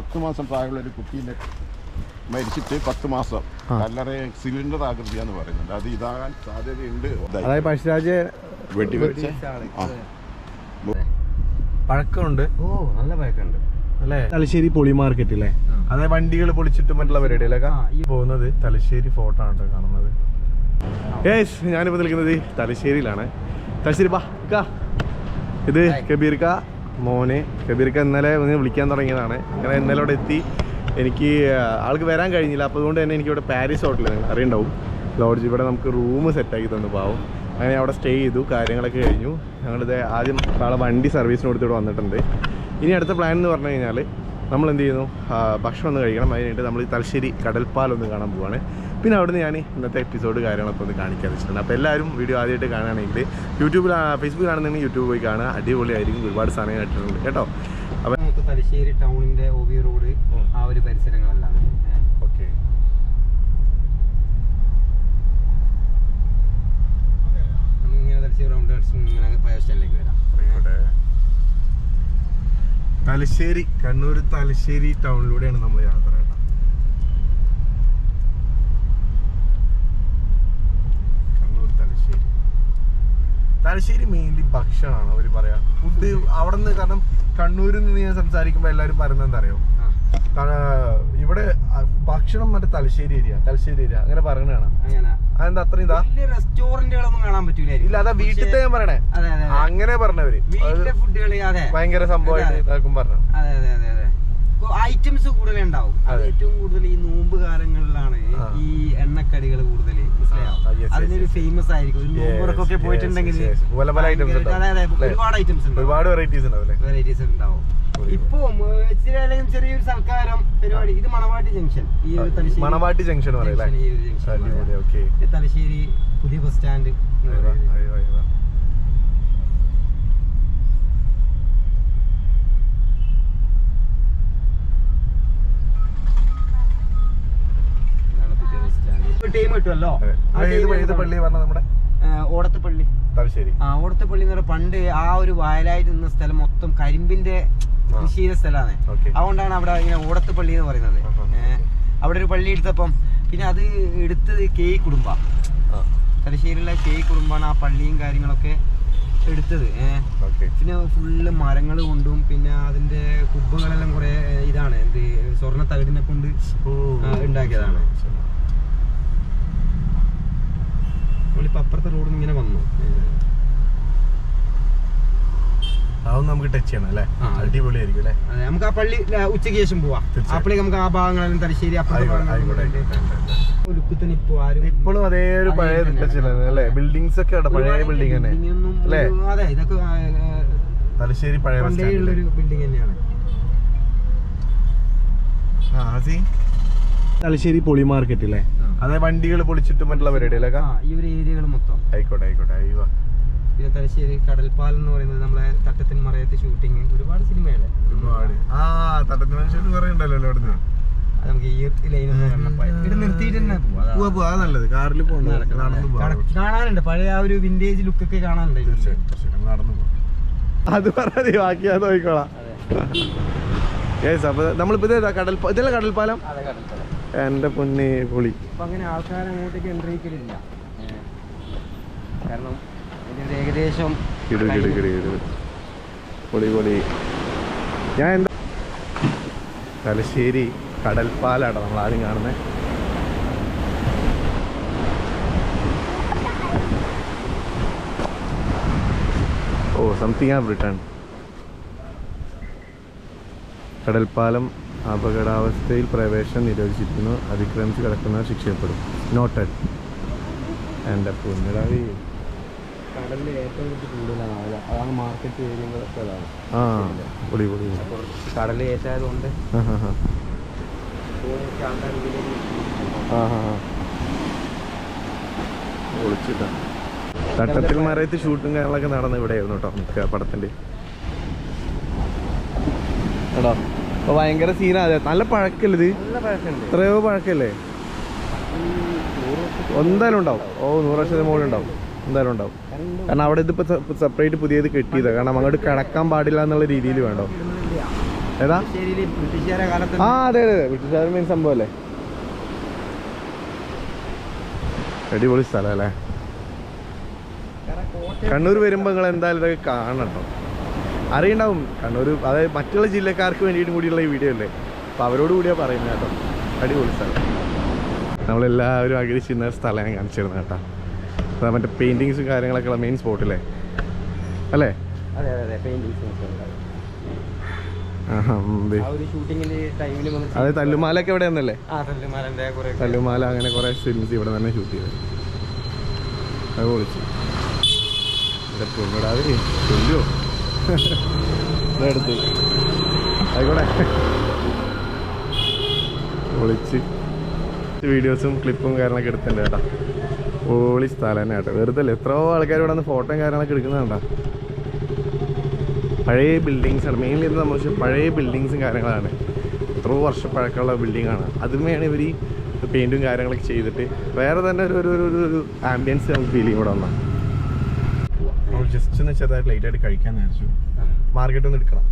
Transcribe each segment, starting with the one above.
പത്ത് മാസം പ്രായമുള്ള ഒരു കുട്ടീനെ മരിച്ചിട്ട് പത്ത് മാസം. കല്ലറ സിലിണ്ടർ ആകൃതിയാന്ന് പറയുന്നുണ്ട്. അത് ഇതാകാൻ സാധ്യതയുണ്ട്. അതായത് പഴശ്ശിരാജ് വെടിവെച്ച്. ആ. പഴക്കമുണ്ട്. ഓ നല്ല പഴക്കമുണ്ട്. അല്ലേ? തലശ്ശേരി പൊളി മാർക്കറ്റ് അല്ലേ അതായത് വണ്ടികൾ പൊളിച്ചിട്ട് മറ്റുള്ള പരിപാടികളൊക്കെ ഈ പോകുന്നത് തലശ്ശേരി ഫോട്ടോ ആണ് കേട്ടോ കാണുന്നത്. യേസ് ഞാനിപ്പോൾ നിൽക്കുന്നത് തലശ്ശേരിയിലാണ്. തലശ്ശേരി ബാ. ഇത് കബീർക്ക. മോനെ കബീർക്ക് ഇന്നലെ ഒന്ന് വിളിക്കാൻ തുടങ്ങിയതാണ്. അങ്ങനെ ഇന്നലെ അവിടെ എത്തി. എനിക്ക് ആൾക്ക് വരാൻ കഴിഞ്ഞില്ല. അപ്പോൾ അതുകൊണ്ട് തന്നെ എനിക്കിവിടെ പാരീസ് ഹോട്ടലിൽ അറിയണ്ടാവും. ലോഡ്ജ് ഇവിടെ നമുക്ക് റൂം സെറ്റാക്കി തന്നു പാവും. അങ്ങനെ അവിടെ സ്റ്റേ ചെയ്തു കാര്യങ്ങളൊക്കെ കഴിഞ്ഞു. ഞങ്ങളിത് ആദ്യം ആളെ വണ്ടി സർവീസിന് കൊടുത്തിട്ട് വന്നിട്ടുണ്ട്. ഇനി അടുത്ത പ്ലാൻ എന്ന് പറഞ്ഞു കഴിഞ്ഞാൽ നമ്മൾ എന്ത് ചെയ്യുന്നു ഭക്ഷണം ഒന്ന് കഴിക്കണം. അതിന് വേണ്ടി നമ്മൾ ഈ തലശ്ശേരി കടൽപ്പാലൊന്ന് കാണാൻ പോവാണ്. പിന്നെ അവിടുന്ന് ഞാൻ ഇന്നത്തെ എപ്പിസോഡ് കാര്യങ്ങളൊക്കെ ഒന്ന് കാണിക്കാൻ വെച്ചിട്ടുണ്ട്. അപ്പോൾ എല്ലാവരും വീഡിയോ ആദ്യമായിട്ട് കാണുകയാണെങ്കിൽ യൂട്യൂബിൽ ഫേസ്ബുക്ക് കാണുന്നുണ്ടെങ്കിൽ യൂട്യൂബ് പോയി കാണുക. അടിപൊളിയായിരിക്കും. ഒരുപാട് സാധനങ്ങൾ ഇട്ടിട്ടുണ്ട് കേട്ടോ. അപ്പം നമുക്ക് തലശ്ശേരി ടൗണിന്റെ ഒ വി റോഡ് ആ ഒരു പരിസരങ്ങളെല്ലാം. ഓക്കെ. നമ്മളിങ്ങനെ തലശ്ശേരി റൗണ്ട് അടിച്ച് ഇങ്ങനെ ഫയർ സ്റ്റാൻഡിലേക്ക് വരാം. തലശ്ശേരി കണ്ണൂർ തലശ്ശേരി ടൗണിലൂടെയാണ് നമ്മൾ യാത്ര കണ്ണൂർ തലശ്ശേരി. തലശ്ശേരി മെയിൻലി ഭക്ഷണമാണ് അവർ പറയാ. ഫുഡ് അവിടെ നിന്ന് കാരണം കണ്ണൂരിൽ നിന്ന് ഞാൻ സംസാരിക്കുമ്പോൾ എല്ലാവരും പറയുന്നത് എന്താ അറിയോ? ഇവിടെ ഭക്ഷണം മറ്റേ തലശ്ശേരി ഏരിയ തലശ്ശേരി ഏരിയ അങ്ങനെ പറയണതാണ് അതെന്താ അത്ര ഇതാ? റെസ്റ്റോറന്റുകളൊന്നും കാണാൻ പറ്റൂല ഇല്ല അതാ വീട്ടിലത്തെ ഞാൻ പറയണേ. അങ്ങനെ പറഞ്ഞവര്. ഭയങ്കര സംഭവമായിട്ട് പറഞ്ഞു അതെ അതെ അതെ. ഐറ്റംസ് കൂടുതൽ ഉണ്ടാവും. അത് ഏറ്റവും കൂടുതൽ ഈ നോമ്പ് കാലങ്ങളിലാണ് ഈ എണ്ണക്കടികൾ കൂടുതൽ അതിനൊരു ഫേമസ് ആയിരിക്കും. ഒരു നോമ്പുറക്കൊക്കെ പോയിട്ടുണ്ടെങ്കിൽ ഒരുപാട് ഐറ്റംസ് ഒരുപാട് വെറൈറ്റീസ് വെറൈറ്റീസ് ഉണ്ടാവും. ഇപ്പോ ചെറിയൊരു സൽക്കാരം പരിപാടി. ഇത് മണവാട്ടി ജംഗ്ഷൻ. ഈ ഒരു തലശ്ശേരി മണവാട്ടി ജംഗ്ഷൻ തലശ്ശേരി പുതിയ ബസ് സ്റ്റാൻഡ് പുതിയ ബസ് സ്റ്റാൻഡ് ടൈം കിട്ടുമല്ലോ പള്ളി- നമ്മുടെ? തലശ്ശേരി. ആ ഓടത്തുപള്ളി എന്ന് പറഞ്ഞാൽ പണ്ട് ആ ഒരു വയലായിട്ട് നിന്ന സ്ഥലം മൊത്തം കരിമ്പിന്റെ കൃഷിയിലെ സ്ഥലമാണ്. അതുകൊണ്ടാണ് അവിടെ ഇങ്ങനെ ഓടത്തപ്പള്ളി എന്ന് പറയുന്നത്. അവിടെ ഒരു പള്ളി എടുത്തപ്പം പിന്നെ അത് എടുത്തത് കെ കുടുംബ. തലശ്ശേരിയിലെ കെ കുടുംബമാണ് ആ പള്ളിയും കാര്യങ്ങളൊക്കെ എടുത്തത്. പിന്നെ ഫുള്ള് മരങ്ങൾ കൊണ്ടും പിന്നെ അതിന്റെ കുബ്ബകളെല്ലാം കുറെ ഇതാണ്. എന്ത് സ്വർണ തകിടിനെ കൊണ്ട് ഉണ്ടാക്കിയതാണ്. നമ്മളിപ്പോ അപ്പുറത്തെ റോഡിൽ ഇങ്ങനെ വന്നു. അതൊന്നും നമുക്ക് ടച്ച് ചെയ്യണം അല്ലേ? അടിപൊളിയായിരിക്കും അല്ലേ? നമുക്ക് ആ പള്ളി ഉച്ചയ്ക്ക് ശേഷം പോവാം. അപ്പോഴേക്ക് നമുക്ക് ആ ഭാഗങ്ങളെല്ലാം തലശ്ശേരി ഇപ്പോഴും അതേ ഒരു പഴയ അല്ലേ? ബിൽഡിങ്സ് ഒക്കെ പഴയ ബിൽഡിംഗ് തന്നെ അല്ലേ? അതെ ഇതൊക്കെ തലശ്ശേരി പഴയ ബിൽഡിംഗ് തന്നെയാണ്. തലശ്ശേരി പൊളി മാർക്കറ്റ് അല്ലേ അതായത് വണ്ടികൾ പൊളിച്ചിട്ട് മറ്റുള്ള പരിപാടികളൊക്കെ ആ ഈ ഒരു ഏരിയകൾ മൊത്തം. ആയിക്കോട്ടെ ആയിക്കോട്ടെ അയ്യോ. പിന്നെ തലശ്ശേരി കടൽപ്പാലം എന്ന് പറയുന്നത് നമ്മളെ തട്ടത്തിൻ മറയത്ത് ഷൂട്ടിങ് ഒരുപാട് സിനിമയല്ലേ ഒരുപാട്. ആ തട്ടത്തിന് മനുഷ്യർ കുറെ ഉണ്ടല്ലോ അവിടുന്ന്. നമുക്ക് ഈ ഇവിടെ നിർത്തിയിട്ട് തന്നെ പോവാ. പോവാ നല്ലത്. കാറിൽ കാണാനുണ്ട്. പഴയ ആ ഒരു വിന്റേജ് കാണാനുണ്ട് ഇതിൽ. തീർച്ചയായും തീർച്ചയായും. നടന്നു പോകാം അത് പറഞ്ഞാൽ ബാക്കി അത് നോക്കിക്കോളാം. അതെ. യെസ് അപ്പൊ നമ്മളിപ്പോ ഇതേതാ? കടൽ ഇതല്ല കടൽപ്പാലം. എന്റെ പൊന്നെ പൊളി. അങ്ങനെ ആൾക്കാർ അങ്ങോട്ടേക്ക് എൻട്രി ചെയ്യലില്ല കാരണം ഏകദേശം പൊളി പൊളി. ഞാൻ എന്താ തലശ്ശേരി കടൽപ്പാലാണ് നമ്മൾ ആദ്യം കാണുന്നത് ഓ സംതിങ് ആ റിട്ടേൺ കടൽപ്പാലം അപകടാവസ്ഥയിൽ പ്രവേശനം നിരോധിച്ചിരിക്കുന്നു. അതിക്രമിച്ച് കിടക്കുന്നവർ ശിക്ഷയപ്പെടും നോട്ടഡ് എന്റെ പൊന്നിടാവി കടലിൽ ഏറ്റവും കൂടുതലാണ്. അതാണ് മാർക്കറ്റ് ഏരിയകളൊക്കെ അതാണ്. ആ പൊളി പൊളി. കടലിൽ ഏറ്റായതുകൊണ്ട് ഒളിച്ചിട്ടാ തട്ടത്തിൽ മറയത്ത് ഷൂട്ടും കാര്യങ്ങളൊക്കെ നടന്ന് ഇവിടെയായിരുന്നു കേട്ടോ പടത്തിന്റെ കേട്ടോ അപ്പോൾ ഭയങ്കര സീനാ അതെ. നല്ല പഴക്കല്ലേ ഇത്? എത്രയോ പഴക്കല്ലേ? എന്തായാലും ഉണ്ടാവും. ഓ നൂറ് വർഷത്തിന് മുകളിൽ ഉണ്ടാവും. എന്തായാലും ഉണ്ടാവും. കാരണം അവിടെ ഇതിപ്പോൾ സെപ്പറേറ്റ് പുതിയത് കെട്ടിയതാണ് കാരണം അങ്ങോട്ട് കിടക്കാൻ പാടില്ല എന്നുള്ള രീതിയിൽ വേണ്ടോ? ഏതാ? ആ അതെ അതെ ബ്രിട്ടീഷുകാർ മെയിൻ സംഭവം അല്ലേ? അടിപൊളി സ്ഥലം അല്ലേ? കണ്ണൂർ വരുമ്പോൾ നിങ്ങൾ എന്തായാലും ഇതൊക്കെ കാണണം കേട്ടോ. അറിയണ്ടാവും. കണ്ണൂർ അതായത് മറ്റുള്ള ജില്ലക്കാർക്ക് വേണ്ടിയിട്ടും കൂടിയുള്ള ഈ വീഡിയോ അല്ലേ? അപ്പോൾ അവരോട് കൂടിയാണ് പറയുന്നത് കേട്ടോ. അടിപൊളി സ്ഥലം. നമ്മളെല്ലാവരും ആഗ്രഹിച്ചിരുന്ന സ്ഥലം ഞാൻ കാണിച്ചിരുന്നത് കേട്ടോ. അതാ മറ്റേ പെയിന്റിങ്സും കാര്യങ്ങളൊക്കെ ഉള്ള മെയിൻ സ്പോട്ടില്ലേ അല്ലേ? അതെ അതെ അതെ. തല്ലുമാലൊക്കെ ഇവിടെ വന്നല്ലേ തല്ലുമാല അങ്ങനെ കുറെ ഫിലിംസ് ഇവിടെ തന്നെ ഷൂട്ട് ചെയ്തത് അത് പൊളിച്ചു ഇവിടെ എടുത്ത് ആയിക്കോട്ടെ. ഒളിച്ച് വീഡിയോസും ക്ലിപ്പും കാര്യങ്ങളൊക്കെ എടുത്തിട്ടുണ്ട് കേട്ടോ. ഓളി സ്ഥലം തന്നെ കേട്ടോ. വെറുതെ അല്ലേ എത്രയോ ആൾക്കാർ ഇവിടെ നിന്ന് ഫോട്ടോയും കാര്യങ്ങളൊക്കെ എടുക്കുന്നതാണ്ടാ പഴയ ബിൽഡിങ്സ് ആണ്. മെയിൻലി എന്താ പക്ഷേ പഴയ ബിൽഡിങ്സും കാര്യങ്ങളാണ്. എത്രയോ വർഷം പഴക്കമുള്ള ബിൽഡിംഗ് ആണ്. അതുമേയാണ് ഇവർ ഈ പെയിന്റും കാര്യങ്ങളൊക്കെ ചെയ്തിട്ട് വേറെ തന്നെ ഒരു ഒരു ഒരു ആംബിയൻസ് നമുക്ക് ചെയ്യും ഇവിടെ വന്നാൽ. ജസ്റ്റ് ഒന്ന് ചെറുതായിട്ട് ലൈറ്റ് ആയിട്ട് കഴിക്കാൻ വിചാരിച്ചു. മാർക്കറ്റ് ഒന്ന് എടുക്കണം.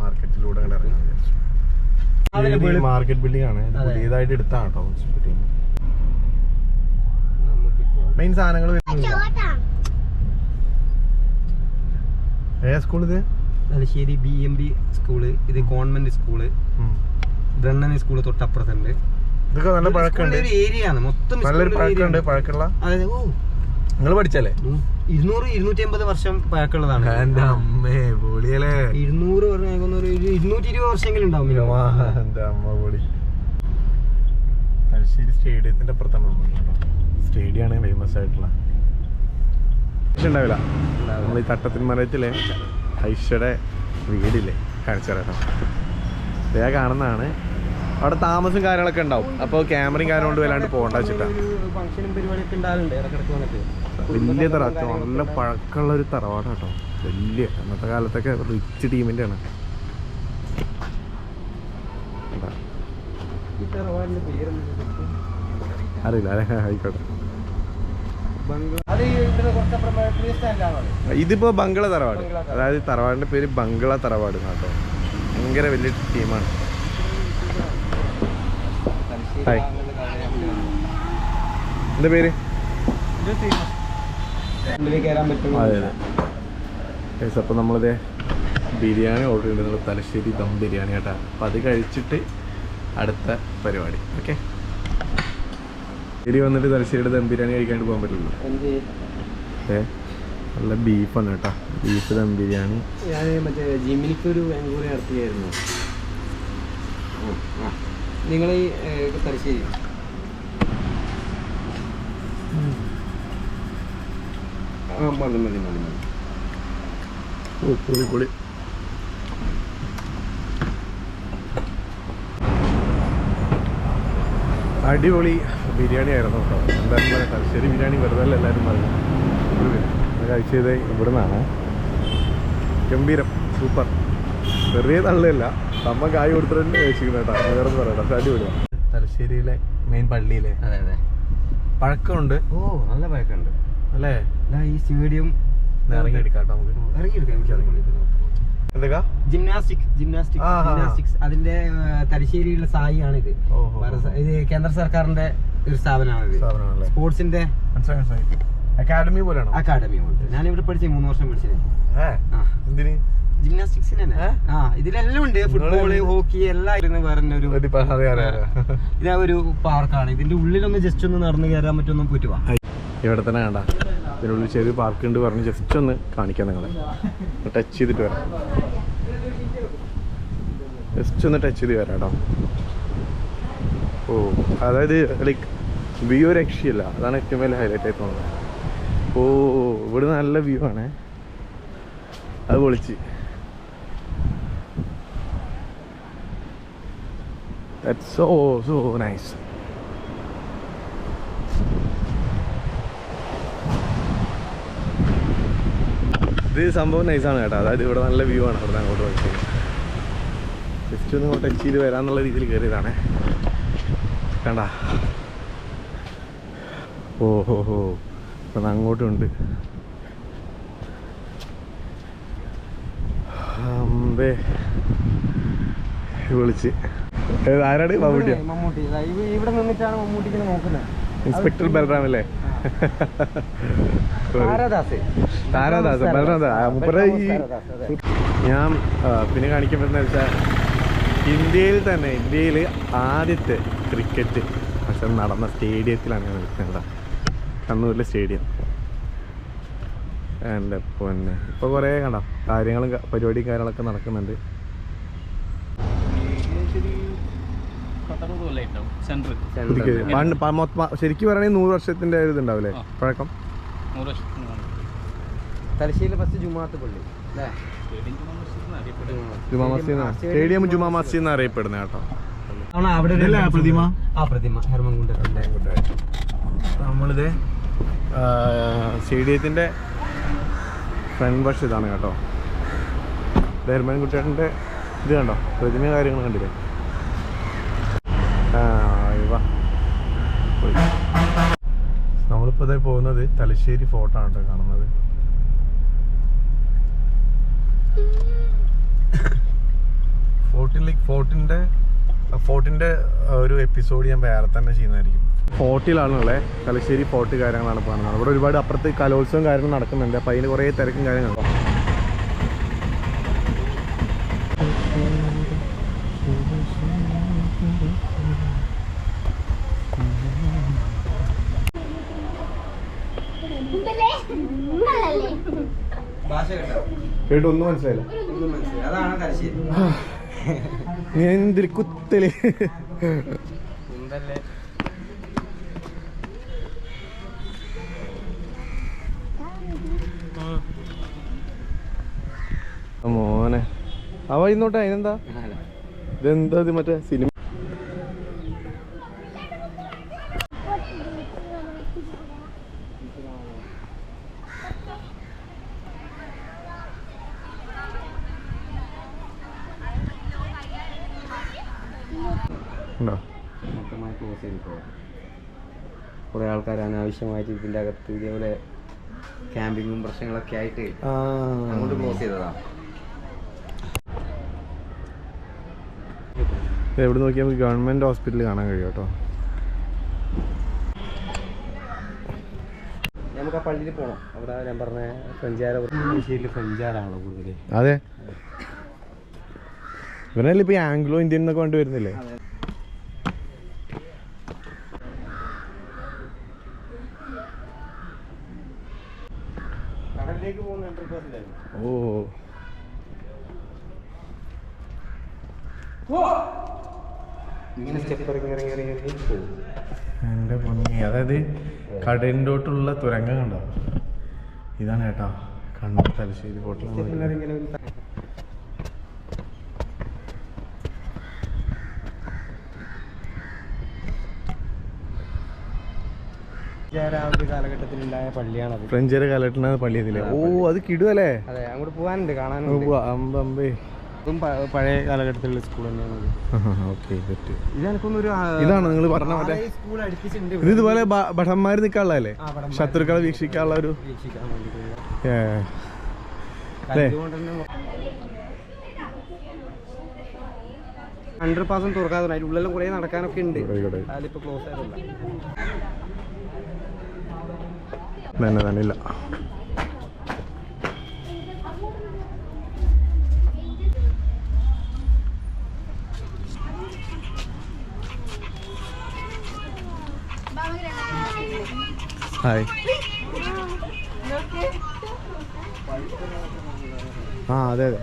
മാർക്കറ്റിലൂടെ ഇറങ്ങാൻ വിചാരിച്ചു. മാർക്കറ്റ് ബിൽഡിംഗ് ആണ്. പുതിയതായിട്ട് എടുത്താണ് കേട്ടോ മെയിൻ സാധനങ്ങൾ ഏ സ്കൂൾ ഇത്? Thalassery B M B school ഇത് ഗവൺമെന്റ് സ്കൂൾ. ബ്രണ്ണൻ സ്കൂൾ തൊട്ടപ്പുറത്തുണ്ട്. ഇതൊക്കെ നല്ല പഴക്കമുണ്ട്. ഒരു ഏരിയ ആണ്. മൊത്തം നല്ലൊരു പഴക്കമുണ്ട്. പഴക്കമുള്ള അതെ ഓ. നിങ്ങൾ പഠിച്ചല്ലേ. ഇരുന്നൂറ് ഇരുന്നൂറ്റി അമ്പത് വർഷം പഴക്കമുള്ളതാണ്. എന്റെ അമ്മേ പൊളിയല്ലേ? ഇരുന്നൂറ് ഇരുന്നൂറ്റി ഇരുപത് വർഷമെങ്കിലും ഉണ്ടാവും. എന്റെ അമ്മ പൊളി. തലശ്ശേരി സ്റ്റേഡിയത്തിന്റെ അപ്പുറത്താണ് സ്റ്റേഡിയമാണ് ഫേമസ് ആയിട്ടുള്ള. ഉണ്ടാവില്ല നമ്മൾ ഈ തട്ടത്തിൻ മരത്തിലെ ഐഷയുടെ വീടില്ലേ കാണിച്ചറിയാം ഇതേ കാണുന്നതാണ്. അവിടെ താമസം കാര്യങ്ങളൊക്കെ ഉണ്ടാവും. അപ്പോൾ ക്യാമറയും കാര്യം കൊണ്ട് വല്ലാണ്ട് പോകണ്ട വെച്ചിട്ടാണ് ഫംഗ്ഷനും പരിപാടിയൊക്കെ ഉണ്ടാവലുണ്ട്. ഇടക്കിടക്ക് വന്നിട്ട്. വലിയ തറ നല്ല പഴക്കമുള്ള ഒരു തറവാട് കേട്ടോ. വലിയ അന്നത്തെ കാലത്തൊക്കെ റിച്ച് ടീമിന്റെ ആണ്? അറിയില്ല ആയിക്കോട്ടെ. ഇതിപ്പോ ബംഗ്ല തറവാട്. അതായത് തറവാടിന്റെ പേര് ബംഗ്ല തറവാട് കേട്ടോ. ഭയങ്കര വലിയ ടീമാണ് ഹായ്. എന്താ പേര്? അതെ അപ്പോൾ നമ്മളിത് ബിരിയാണി ഓർഡർ ചെയ്തിട്ടുള്ള തലശ്ശേരി ദം ബിരിയാണി കേട്ടോ. അപ്പോൾ അത് കഴിച്ചിട്ട് അടുത്ത പരിപാടി. ഓക്കെ ശരി വന്നിട്ട് തലശ്ശേരിയുടെ ദം ബിരിയാണി കഴിക്കാണ്ട് പോകാൻ പറ്റുള്ളൂ ഏ? നല്ല ബീഫാണ് കേട്ടോ. ബീഫ് ദം ബിരിയാണി. ഞാൻ മറ്റേ ജിമ്മിനിക്ക് ഒരു എൻക്വയറി നടത്തിയായിരുന്നു. നിങ്ങൾ ഈ തലശ്ശേരി? ആ മതി മതി മതി മതി. ഓ പൊളി പൊളി അടിപൊളി ബിരിയാണി ആയിരുന്നു കേട്ടോ. എന്തായാലും പറയാം തലശ്ശേരി ബിരിയാണി വെറുതെ അല്ല എല്ലാവരും പറഞ്ഞു കഴിച്ചത് ഇവിടെ നിന്നാണ് ഗംഭീരം സൂപ്പർ. ചെറിയ തള്ളയല്ല നമ്മ കായ് കൊടുത്തിട്ടുണ്ട് കഴിച്ചിരിക്കുന്ന കേട്ടോ. വേറെ ഒന്നും പറയണ്ട പക്ഷെ അടിപൊളിയാണ് തലശ്ശേരിയിലെ മെയിൻ പള്ളിയിലെ അതെ അതെ. പഴക്കമുണ്ട്. ഓ നല്ല പഴക്കമുണ്ട്. അല്ലേ? ഈ സ്റ്റേഡിയം ജിംനാസ്റ്റിക് ജിംനാസ്റ്റിക്. ജിംനാസ്റ്റിക്സ് അതിന്റെ ഏഹ്, തലശ്ശേരിയിലുള്ള സായിയാണ് ഇത് ഇത് കേന്ദ്ര സർക്കാരിന്റെ ഒരു സ്ഥാപനമാണ് സ്പോർട്സിന്റെ അക്കാഡമി പോലെയാണോ? അക്കാഡമി ഉണ്ട് ഞാൻ ഇവിടെ പഠിച്ചു മൂന്ന് വർഷം പഠിച്ചത്. ജിംനാസ്റ്റിക്സിന് തന്നെ. ആ ഇതിലെല്ലാം ഉണ്ട്. ഫുട്ബോൾ ഹോക്കി എല്ലാം ഇരുന്ന് വേറെ ഒരു. ഇതാ ഒരു പാർക്കാണ് ഇതിന്റെ ഉള്ളിലൊന്ന് ജസ്റ്റ് ഒന്ന് നടന്നു കയറാൻ പറ്റുമെന്ന് പറ്റുവാ ഇവിടെ തന്നെ കണ്ട. ഇതിനുള്ളിൽ ചെറിയ പാർക്ക് ഉണ്ട് പറഞ്ഞ് ജസ്റ്റ് ഒന്ന് കാണിക്കാം നിങ്ങളെ. ടച്ച് ചെയ്തിട്ട് വരാം. ജസ്റ്റ് ഒന്ന് ടച്ച് ചെയ്ത് വരാം കേട്ടോ ഓ അതായത് ലൈക്ക് വ്യൂ രക്ഷയില്ല. അതാണ് ഏറ്റവും വലിയ ഹൈലൈറ്റ് ആയി തോന്നുന്നത്. ഓ ഇവിടെ നല്ല വ്യൂ ആണ്. അത് പൊളിച്ച്. So so nice. ഇത് സംഭവം നൈസാണ് കേട്ടോ. അതായത് ഇവിടെ നല്ല വ്യൂ ആണ്. ഇവിടെ അങ്ങോട്ട് പോയി. ജസ്റ്റ് ഒന്ന് ഇങ്ങോട്ട് ടച്ച് ചെയ്ത് വരാന്നുള്ള രീതിയിൽ കയറിയതാണ് കണ്ട? ഓ ഹോ ഹോ അപ്പം അങ്ങോട്ടും ഉണ്ട് അമ്പേ. വിളിച്ച്. ആരാണ് മമ്മൂട്ടി ഇവിടെ നിന്നിട്ടാണ് മമ്മൂട്ടിക്ക് നോക്കുന്നത്. ഇൻസ്പെക്ടർ ബൽറാം അല്ലേ? താരാദാസ്. ഈ ഞാൻ പിന്നെ കാണിക്കാൻ പറ്റുന്ന വെച്ചാൽ ഇന്ത്യയിൽ തന്നെ ഇന്ത്യയിൽ ആദ്യത്തെ ക്രിക്കറ്റ് പക്ഷെ നടന്ന സ്റ്റേഡിയത്തിലാണ് ഞാൻ നിൽക്കുന്നത്. കണ്ണൂരിലെ സ്റ്റേഡിയം. എന്റെ പൊന്നെ. ഇപ്പോൾ കുറേ കണ്ടോ? കാര്യങ്ങളും പരിപാടിയും കാര്യങ്ങളൊക്കെ നടക്കുന്നുണ്ട്. പണ്ട് ശരിക്കും പറയുകയാണെങ്കിൽ നൂറ് വർഷത്തിന്റെ ഒരു ഇതുണ്ടാവില്ലേ പഴക്കം. തലശ്ശേരി ഫസ്റ്റ് ജുമാത്ത് പള്ളി അല്ലേ? ജുമാ മസ്ജിദ് എന്നാ- സ്റ്റേഡിയം ജുമാ മസ്ജിദ്. എന്ന് അറിയപ്പെടുന്നത് കേട്ടോ. ആണ് അവിടെ പ്രതിമ? ആ പ്രതിമ ഹെർമൻകുണ്ടത്തിന്റെ നമ്മളിത് സ്റ്റേഡിയത്തിന്റെ ഫ്രണ്ട് വശം ഇതാണ് കേട്ടോ. ധർമ്മൻ കുട്ടിയുടെ ഇത് കണ്ടോ? പ്രതിമ കാര്യങ്ങൾ കണ്ടില്ലേ? നമ്മളിപ്പോൾ ഇതേ പോകുന്നത് തലശ്ശേരി ഫോർട്ട് ആണ് കേട്ടോ കാണുന്നത്. ഫോർട്ടിലേക്ക് ഫോർട്ടിന്റെ ഫോർട്ടിന്റെ ഒരു എപ്പിസോഡ് ഞാൻ വേറെ തന്നെ ചെയ്യുന്നതായിരിക്കും. ഫോർട്ടിലാണുള്ളത് തലശ്ശേരി ഫോർട്ട് കാര്യങ്ങളാണ് കാണുന്നത് അവിടെ ഒരുപാട് അപ്പുറത്ത് കലോത്സവം കാര്യങ്ങൾ നടക്കുന്നുണ്ട്. അപ്പോൾ അതിന് കുറേ തിരക്കും കാര്യങ്ങളും ഭാഷ കേട്ടോ കേട്ടോ ഒന്നും മനസ്സിലായില്ല. ഒന്നും മനസ്സിലായി അതാണ് തലശ്ശേരി ഞാൻ എന്തിൽ കുത്തൽ മോനെ. അവ ഇന്നോട്ടെ അതിനെന്താ? ഇതെന്താ ഇത് മറ്റേ സിനിമ ഉണ്ടോ മൊത്തമായി ക്ലോസ് ചെയ്തിട്ടോ കുറേ ആൾക്കാർ അനാവശ്യമായിട്ട് ഇതിന്റെ അകത്ത് ഇതേപോലെ ക്യാമ്പിങ്ങും പ്രശ്നങ്ങളൊക്കെ ആയിട്ട് അങ്ങോട്ട് ക്ലോസ് ചെയ്തതാണ് എവിടെ നോക്കിയാൽ നമുക്ക് ഗവൺമെന്റ് ഹോസ്പിറ്റൽ കാണാൻ കഴിയും കേട്ടോ. നമുക്ക് ആ പള്ളിയിൽ പോകണം അവിടെ ഞാൻ പറഞ്ഞ ഫ്രഞ്ചുകാരെ തലശ്ശേരിയിൽ ഫ്രഞ്ചുകാരാണല്ലോ കൂടുതൽ അതെ. ഇവനല്ലേ ഇപ്പോൾ ആംഗ്ലോ ഇന്ത്യൻ എന്നൊക്കെ കൊണ്ട് ഓ. എന്റെ പൊന്നി അതായത് കടലിന്റോട്ടുള്ള തുരങ്കം കണ്ടോ? ഇതാണ് ഏട്ടാ കണ്ണൂർ തലശ്ശേരി ഹോട്ടൽ ഇങ്ങനെ ഒരു ഫ്രഞ്ചുകാര് ആ ഒരു കാലഘട്ടത്തിലുണ്ടായ പള്ളിയാണത്. കാലഘട്ടത്തിലാണ് പള്ളി പള്ളിയതില്ലേ ഓ അത് കിടുവല്ലേ? അതെ അങ്ങോട്ട് പോകാനുണ്ട് കാണാനുണ്ട്. ഇതും പഴയ കാലഘട്ടത്തിലുള്ള സ്കൂൾ തന്നെയാണ് ഇതാണ് നിങ്ങൾ പറഞ്ഞ മറ്റേ ഇത് ഇതുപോലെ ഭടന്മാർ നിൽക്കാനുള്ളതല്ലേ ശത്രുക്കളെ വീക്ഷിക്കാനുള്ള ഒരു അണ്ടർ പാസം തുറക്കാതെ അതിന്റെ ഉള്ളിലും കുറേ നടക്കാനൊക്കെ ഉണ്ട്. അതിലിപ്പോൾ ക്ലോസ് ആയതല്ല. തന്നെ തന്നെ ഇല്ല ഹായ് ആ അതെ അതെ.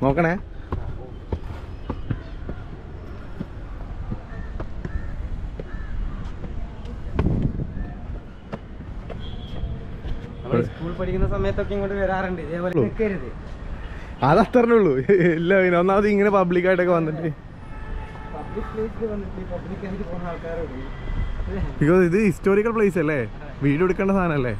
നോക്കണേ. നമ്മൾ സ്കൂൾ പഠിക്കുന്ന സമയത്തൊക്കെ ഇങ്ങോട്ട് വരാറുണ്ട്. ഇതേപോലെ ഉള്ളൂ. ഇല്ല പിന്നെ ഒന്നാമത് ഇങ്ങനെ പബ്ലിക് ആയിട്ടൊക്കെ വന്നിട്ട്. ബിക്കോസ് ഇത് ഹിസ്റ്റോറിക്കൽ പ്ലേസ് അല്ലേ? വീഡിയോ എടുക്കേണ്ട സാധനമല്ലേ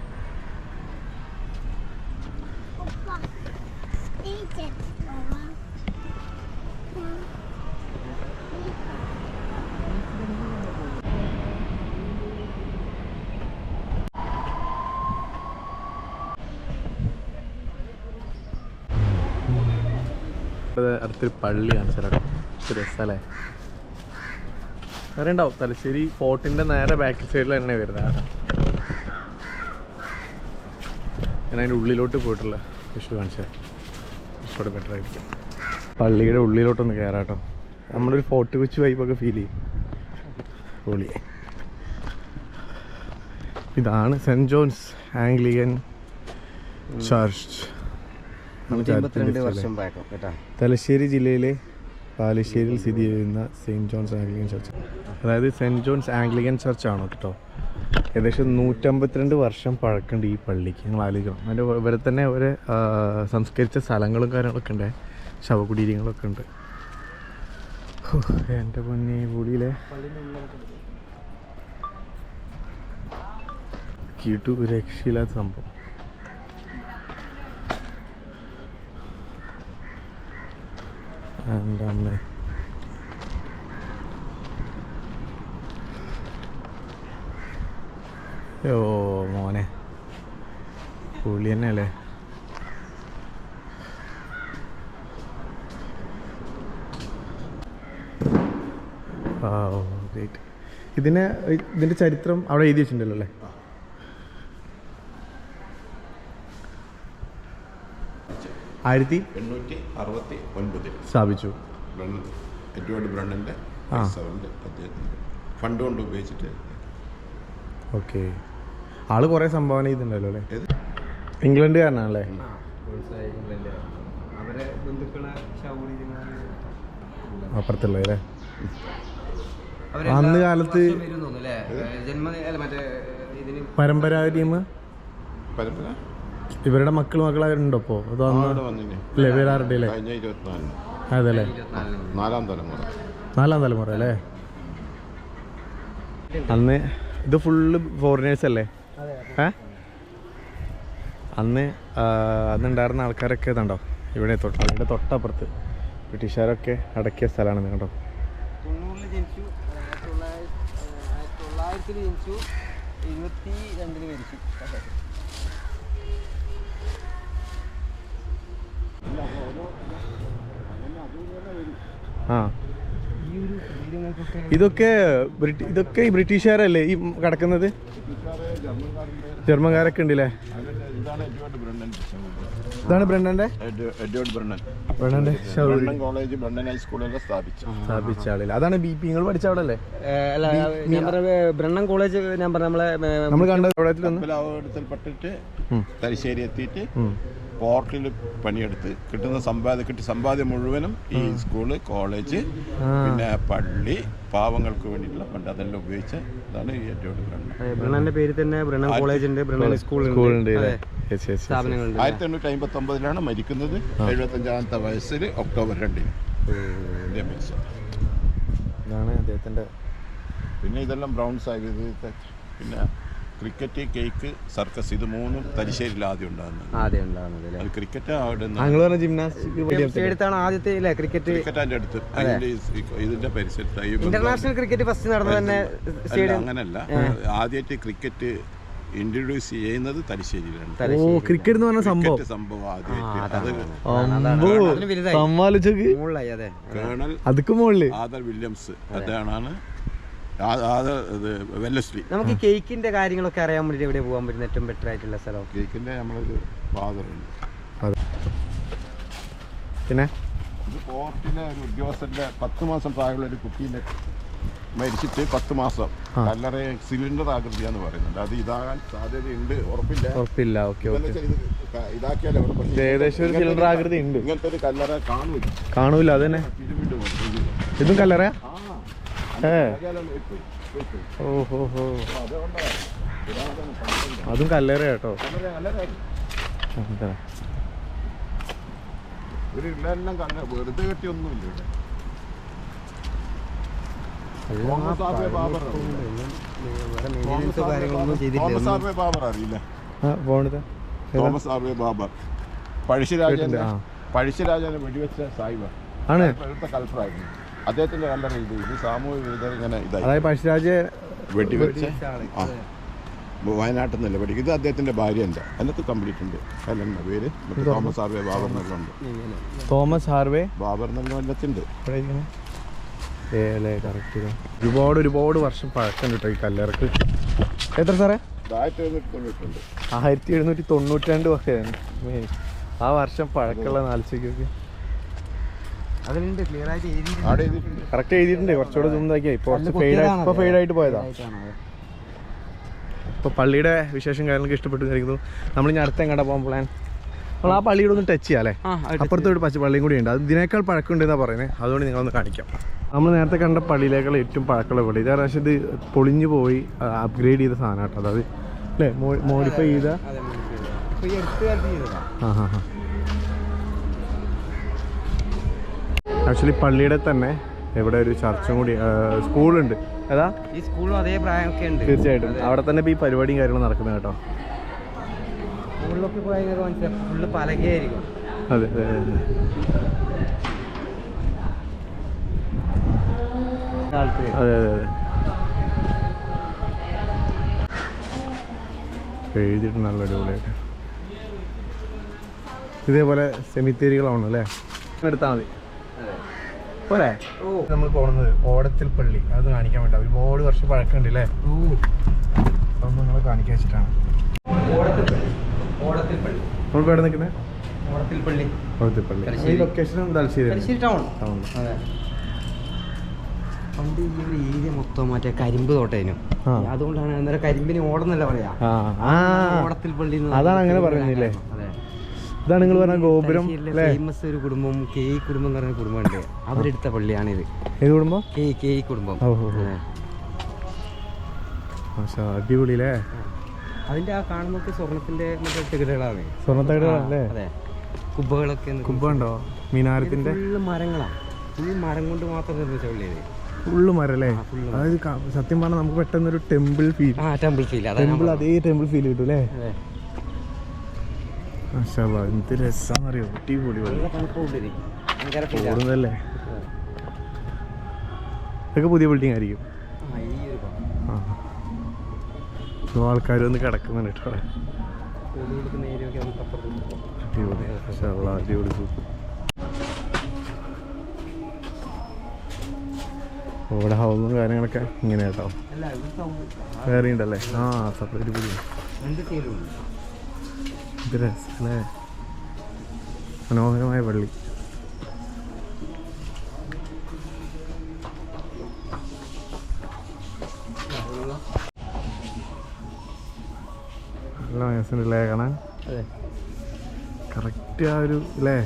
അടുത്തൊരു പള്ളി കാണിച്ചാലോ രസമല്ലേ അറിയണ്ടാവും തലശ്ശേരി ഫോർട്ടിന്റെ നേരെ ബാക്ക് സൈഡിൽ തന്നെ വരുന്നത് ഞാൻ അതിന്റെ ഉള്ളിലോട്ട് പോയിട്ടുള്ള വിഷു കാണിച്ചത് കുറച്ചുകൂടെ ബെറ്റർ ആയിരിക്കും. പള്ളിയുടെ ഉള്ളിലോട്ടൊന്ന് കയറാട്ടോ നമ്മളൊരു ഫോർട്ട് കൊച്ചു വൈബൊക്കെ ഫീൽ ചെയ്യും. പൊളി ഇതാണ് സെന്റ് ജോൺസ് ആംഗ്ലിയൻ ചർച്ച്. വർഷം പഴക്കം കേട്ടാ. തലശ്ശേരി ജില്ലയിലെ പാലശ്ശേരിയിൽ സ്ഥിതി ചെയ്യുന്ന സെയിന്റ് ജോൺസ് ആംഗ്ലിക്കൻ ചർച്ച്. അതായത് സെന്റ് ജോൺസ് ആംഗ്ലിക്കൻ ചർച്ച് ആണ് കേട്ടോ. ഏകദേശം നൂറ്റമ്പത്തിരണ്ട് വർഷം പഴക്കമുണ്ട് ഈ പള്ളിക്ക്. നിങ്ങൾ ആലോചിക്കണം. അതിന്റെ ഇവരെ തന്നെ ഒരു സംസ്കരിച്ച സ്ഥലങ്ങളും കാര്യങ്ങളൊക്കെ ഉണ്ട്. ശവകുടീരങ്ങളൊക്കെ ഉണ്ട്. എന്റെ പൊന്നെ കൂടിയിലെ കീട്ടു രക്ഷയില്ലാത്ത സംഭവം. എന്റെ അമ്മേ ഓ മോനെ. പുളി തന്നെ അല്ലേ ഇതിന് ഇതിന്റെ ചരിത്രം അവിടെ എഴുതി വെച്ചിട്ടുണ്ടല്ലോ അല്ലേ? ആയിരത്തി എണ്ണൂറ്റി അറുപത്തി ഒൻപതിൽ. സ്ഥാപിച്ചു. എഡ്വേർഡ് ബ്രണ്ണിന്റെ. ഫണ്ട് കൊണ്ട് ഉപയോഗിച്ചിട്ട് ഓക്കെ. ആൾ കുറേ സംഭാവന ചെയ്തിട്ടുണ്ടല്ലോ അല്ലേ? ഇംഗ്ലണ്ടുകാരനാണല്ലേ? അപ്പുറത്തുള്ള അല്ലേ അന്ന് കാലത്ത് പരമ്പരാ ടീം? പരമ്പര? ഇവരുടെ മക്കൾ മക്കളായിട്ടുണ്ടോ ഇപ്പോ? അത് അല്ലേ? വേറാരുടെ അല്ലേ അതല്ലേ? നാലാം തലമുറ. നാലാം തലമുറ അല്ലേ? അന്ന് ഇത് ഫുള്ള് ഫോറിനേഴ്സ് അല്ലേ? ഏ? അന്ന് അന്നുണ്ടായിരുന്ന ആൾക്കാരൊക്കെ ഇതുണ്ടോ? ഇവിടെ തൊട്ട് അതിന്റെ തൊട്ടപ്പുറത്ത്. ബ്രിട്ടീഷുകാരൊക്കെ അടക്കിയ സ്ഥലമാണ് കേട്ടോ ജനിച്ചു ഇരുപത്തി രണ്ടിന് മരിച്ചു. ആ. ഇതൊക്കെ ഇതൊക്കെ ഈ ബ്രിട്ടീഷുകാരല്ലേ ഈ കിടക്കുന്നത്? ജർമ്മൻകാരൊക്കെ ഉണ്ടല്ലേ? ഇതാണ് ബ്രണ്ണന്റെ? ബ്രണ്ണന്റെ കോളേജ് ബ്രണ്ണൻ സ്ഥാപിച്ച. ആളില്ല? അതാണ് ബി പി നിങ്ങൾ പഠിച്ച അവിടെ അല്ലേ ഞാൻ പറഞ്ഞ ബ്രണ്ണൻ കോളേജ് ഞാൻ പറഞ്ഞ നമ്മളെ നമ്മൾ കണ്ട. തലശ്ശേരി എത്തിയിട്ട്. പോർട്ടിൽ പണിയെടുത്ത് കിട്ടുന്ന സമ്പാദ്യം കിട്ടിയ സമ്പാദ്യം മുഴുവനും ഈ സ്കൂൾ കോളേജ് പിന്നെ പള്ളി പാവങ്ങൾക്ക് വേണ്ടിയിട്ടുള്ള ഫണ്ട് അതെല്ലാം ഉപയോഗിച്ച് ഇതാണ് ഈ ഏറ്റവും പേര് തന്നെ സ്കൂളുണ്ട്. ആയിരത്തി എണ്ണൂറ്റി അമ്പത്തി ഒമ്പതിലാണ് മരിക്കുന്നത്. എഴുപത്തി അഞ്ചാമത്തെ വയസ്സിൽ ഒക്ടോബർ രണ്ടിന്. ഇതാണ് പിന്നെ ഇതെല്ലാം ബ്രൗൺസ് ആയി ഇത് പിന്നെ ക്രിക്കറ്റ് കേക്ക് സർക്കസ് ഇത് മൂന്നും തലശ്ശേരിയിൽ ആദ്യം ഉണ്ടാകുന്നത്. ആദ്യം ഉണ്ടാകുന്നത് അല്ലേ? അത് ക്രിക്കറ്റ് അവിടെ ഞങ്ങൾ ജിംനാസ്റ്റിക് എടുത്താണ് ആദ്യത്തെ അല്ലേ ക്രിക്കറ്റ് അടുത്ത്. ഈ- ഇതിന്റെ പരിസരത്തായി ഇന്റർനാഷണൽ ക്രിക്കറ്റ് ഫസ്റ്റ് നടന്നത് തന്നെ അല്ല അങ്ങനല്ല. ആദ്യത്തെ ക്രിക്കറ്റ് ഇൻട്രൊഡ്യൂസ് ചെയ്യുന്നത് തലശ്ശേരിയിലാണ് ഓ ക്രിക്കറ്റ് എന്ന് പറഞ്ഞ സംഭവം. ക്രിക്കറ്റ് സംഭവം ആദ്യമായിട്ട്. അത് അമ്പോ അതിന് വലുതായി. സമ്മാനിച്ചോക്ക് മുകളിലായി അതെ. കേണൽ അതുക്ക് മുകളിൽ. Arthur Williams. അതാണ് ആദർ വെല്ലസ്ലി നമുക്ക് കേക്കിന്റെ കാര്യങ്ങളൊക്കെ അറിയാൻ വേണ്ടി എവിടെ പോകാൻ പറ്റുന്ന ഏറ്റവും ബെറ്റർ ആയിട്ടുള്ള സ്ഥലം? കേക്കിന്റെ നമ്മളൊരു ഫാദറുണ്ട് അതെ. പിന്നെ? ഇത് പോർട്ടിലെ ഒരു ഉദ്യോഗസ്ഥന്റെ പത്ത് മാസം പ്രായമുള്ള ഒരു കുട്ടീനെ മരിച്ചിട്ട് പത്ത് മാസം കല്ലറ സിലിണ്ടർ ആകൃതിയാന്ന് പറയുന്നുണ്ട്. അത് ഇതാകാൻ സാധ്യതയുണ്ട്. ഉറപ്പില്ല. ഉറപ്പില്ല. ഓക്കെ ഇതാക്കിയാലേ ഏകദേശം ഒരു സിലിണ്ടർ ആകൃതി ഉണ്ട്. ഇങ്ങനത്തെ ഒരു കല്ലറ കാണൂല കാണൂല അതന്നെ. ഇതും കല്ലറയാ? ആ ഏ അതായാലും പോയി, പോയി, പോയി. ഓ ഹോ ഹോ അപ്പൊ അതുകൊണ്ടാണ് പുരാതന പണിയുണ്ട്. അതും കല്ലറ കേട്ടോ വെറുതെ കെട്ടിയൊന്നുമില്ല തോമസ് ബാബർ പഴശ്ശിരാജന്റെ. പഴശ്ശിരാജനെ വെടിവെച്ച സായിബ ആണ് കൽപ്പറായിരുന്നു അദ്ദേഹത്തിന്റെ കല്ലറ ഇത് ഇത് സാമൂഹിക വിരുദ്ധ ഇങ്ങനെ ഇതായി. അതായത് പഴശ്ശിരാജ് വെടിവെച്ച് ആ. വയനാട്ടിൽ നിന്നല്ല പഠിക്കും ഇത് അദ്ദേഹത്തിന്റെ ഭാര്യ എന്താ? അതിനകത്ത് കംപ്ലീറ്റ് ഉണ്ട്. കല്യാണ പേര്? മറ്റേ തോമസ്. ഹാർവേ ബാബർ എന്നുള്ളുണ്ട് തോമസ് ഹാർവേ ബാബർ കറക്റ്റ് ഒരുപാട് ഒരുപാട് വർഷം പഴക്കം കിട്ടും ഈ കല്ലറക്ക്. എത്ര സാറേ? ആയിരത്തി എഴുന്നൂറ്റി തൊണ്ണൂറ്റിരണ്ട് ആയിരത്തി എഴുന്നൂറ്റി തൊണ്ണൂറ്റി രണ്ട് വർഷം ആ വർഷം പഴക്കമുള്ള നാലിച്ചയ്ക്കൊക്കെ അതിലുണ്ട് ക്ലിയർ ആയിട്ട് എഴുതിയിട്ടുണ്ട്. കറക്റ്റ് എഴുതിയിട്ടുണ്ട്. കുറച്ചുകൂടെ ഇതാക്കിയാ ഇപ്പൊ ഇപ്പൊ ഫെയ്ഡ് ആയിട്ട് പോയതാ. ഇപ്പൊ പള്ളിയുടെ വിശേഷം കാര്യങ്ങളൊക്കെ ഇഷ്ടപ്പെട്ടു വിചാരിക്കുന്നു നമ്മൾ ഇനി അടുത്ത എങ്ങോട്ടാ പോകാൻ പ്ലാൻ നമ്മൾ ആ പള്ളിയുടെ ഒന്ന് ടച്ച് ചെയ്യാം. അപ്പുറത്തോട്ട് പച്ച പള്ളിയും കൂടി ഉണ്ട്. അത് ഇതിനേക്കാൾ പഴക്കമുണ്ട് എന്നാ പറയുന്നത് അതുകൊണ്ട് നിങ്ങളൊന്ന് കാണിക്കാം. നമ്മൾ നേരത്തെ കണ്ട പള്ളിയിലേക്കുള്ള ഏറ്റവും പഴക്കമുള്ള പള്ളി. ഇതാ പക്ഷേ ഇത് പൊളിഞ്ഞു പോയി അപ്ഗ്രേഡ് ചെയ്ത സാധനം കേട്ടോ. അതായത് അല്ലേ? മോഡിഫൈ ചെയ്ത. ആ ഹാ ഹാ. ആക്ച്വലി പള്ളിയുടെ തന്നെ ഇവിടെ ഒരു ചർച്ചും കൂടി സ്കൂളുണ്ട്. അതാ ഈ സ്കൂളും അതേ പ്രായമൊക്കെ ഉണ്ട്. തീർച്ചയായിട്ടും. അവിടെ തന്നെ ഇപ്പോൾ ഈ പരിപാടിയും കാര്യങ്ങളും നടക്കുന്നത് കേട്ടോ. സ്കൂളിലൊക്കെ പോയാൽ മനസ്സിലാവും ഫുള്ള് പലകയായിരിക്കും. അതെ അതെ അതെ. അതെ അതെ എഴുതിയിട്ട് നല്ല അടിപൊളിയായിട്ട്. ഇതേപോലെ സെമിത്തേരികളാണ് അല്ലേ? എടുത്താൽ മതി. പോരെ നമ്മൾ പോകുന്നത് ഓടത്തിൽ പള്ളി. അത് കാണിക്കാൻ വേണ്ട. ഒരുപാട് വർഷം പഴക്കമുണ്ട് അല്ലേ ഓ. അതൊന്നും നിങ്ങളെ കാണിക്കാൻ വെച്ചിട്ടാണ്. നിൽക്കുന്നത് ഈ ലൊക്കേഷനും തലശ്ശേരി തലശ്ശേരി ടൗൺ ടൗൺ അതെ. പണ്ട് ഈ ഒരു ഏരിയ മൊത്തം മറ്റേ കരിമ്പ് തോട്ടേനു. അതുകൊണ്ടാണ് അന്നേരം കരിമ്പിന് ഓടുന്നല്ല പറയാ? ഓടത്തിൽ പള്ളി അതാണ് അങ്ങനെ പറഞ്ഞില്ലേ പറയുന്നില്ലേ? അതെ ഇതാണ് നിങ്ങൾ പറഞ്ഞ ഗോപുരം ഫേമസ് ഒരു കുടുംബം കെ ഇ കുടുംബം എന്ന് പറയുന്ന കുടുംബമുണ്ട്. അവരെടുത്ത പള്ളിയാണിത്. ഏത് കുടുംബം? കെ ഇ കെ ഇ കുടുംബം. അടിപൊളി അല്ലേ? അതിന്റെ ആ കാണുന്നൊക്കെ സ്വർണത്തിന്റെ മറ്റേ തകിടുകളാണ്. സ്വർണത്തകടല്ലേ അതെ. കുബ്ബകളൊക്കെ കുമ്പുണ്ടോ മീനാരത്തിന്റെ? ഫുള്ള് മരങ്ങളാണ് ഈ മരം കൊണ്ട് മാത്രം നിർമ്മിച്ച പള്ളിയത് ഫുള്ള് മരല്ലേ? അതായത് സത്യം പറഞ്ഞാൽ നമുക്ക് പെട്ടെന്ന് ഒരു ടെമ്പിൾ ഫീൽ. ആ ടെമ്പിൾ ഫീൽ. ടെമ്പിൾ അതേ ടെമ്പിൾ ഫീൽ കിട്ടും അല്ലേ? അതെ മാഷാ അല്ലാ, എന്ത് രസാന്നറിയോ അടിപൊളി പള്ളി നല്ല തണുപ്പുണ്ട് ഇത്. ഭയങ്കര feel ആ. കൂടുന്നതല്ലേ ഇതൊക്കെ പുതിയ ബിൽഡിംഗ് ആയിരിക്കും ആ, ആൾക്കാർ വന്ന് കിടക്കുന്നുണ്ട് കേട്ടോ ഇവിടെ ഹൗസും കാര്യങ്ങളൊക്കെ ഇങ്ങനെ കേട്ടോ. വേറെ ഉണ്ടല്ലേ? ആ സെപ്പറേറ്റ് പുതിയ ഇത് രസല്ലേ മനോഹരമായ പള്ളി. നല്ല കാണാൻ. അതെ. കറക്റ്റ് ആ ഒരു അല്ലേ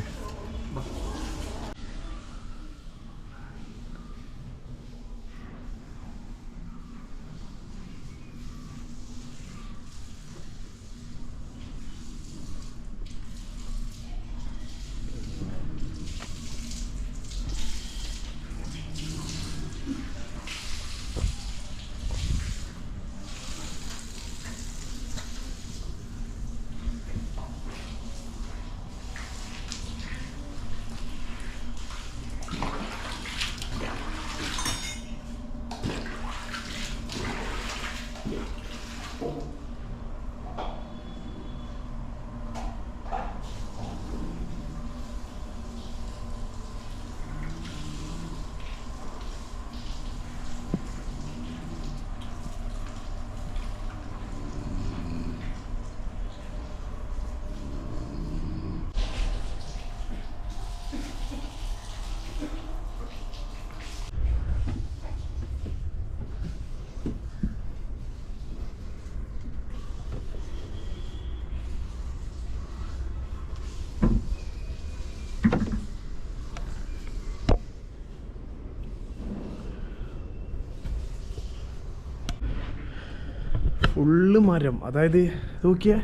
ഫുള്ള് മരം. അതായത് നോക്കിയേ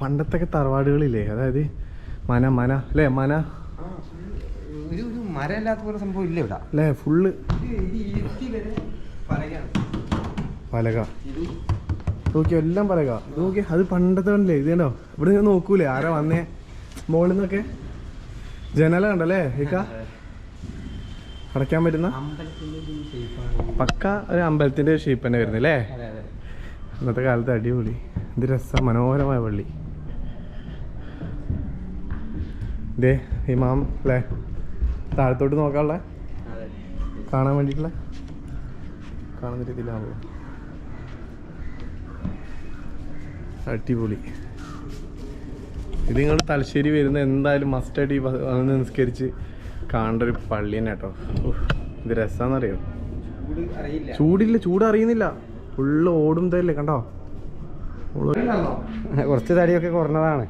പണ്ടത്തെ തറവാടുകളില്ലേ? അതായത് മന മന അല്ലേ? മന. മരമില്ലാത്ത പോലെ സംഭവം ഇല്ല ഇവിടെ. അല്ലേ? ഫുള്ള് പലക. നോക്കിയോ എല്ലാം പലക. ഇത് നോക്കിയ അത് പണ്ടത്തെ കണ്ടില്ലേ ഇത് കണ്ടോ? ഇവിടെ നിന്ന് നോക്കൂലേ? ആരാ വന്നേ? മുകളിൽ നിന്നൊക്കെ? ജനല കണ്ടല്ലേ ഇക്ക? അടയ്ക്കാൻ പറ്റുന്ന? പക്ക ഒരു അമ്പലത്തിന്റെ ഷേപ്പ് തന്നെ വരുന്നില്ലേ ഇന്നത്തെ കാലത്ത് അടിപൊളി. ഇത് രസ മനോഹരമായ പള്ളി. ഇതേ ഇമാം അല്ലേ താഴത്തോട്ട് നോക്കാനുള്ള? കാണാൻ വേണ്ടിയിട്ടുള്ള? കാണുന്ന രീതിയിലാവുക അടിപൊളി. ഇത് നിങ്ങൾ തലശ്ശേരി വരുന്ന എന്തായാലും മസ്റ്റായിട്ട് ഈ വന്ന് നിസ്കരിച്ച് കാണേണ്ട ഒരു പള്ളി തന്നെ കേട്ടോ ഇത് രസാന്നറിയോ? അറിയില്ല. ചൂടില്ല ചൂട് അറിയുന്നില്ല. ഫുള്ള് ഓടും തല്ലേ കണ്ടോ? കുറച്ച് തടിയൊക്കെ കുറഞ്ഞതാണ്.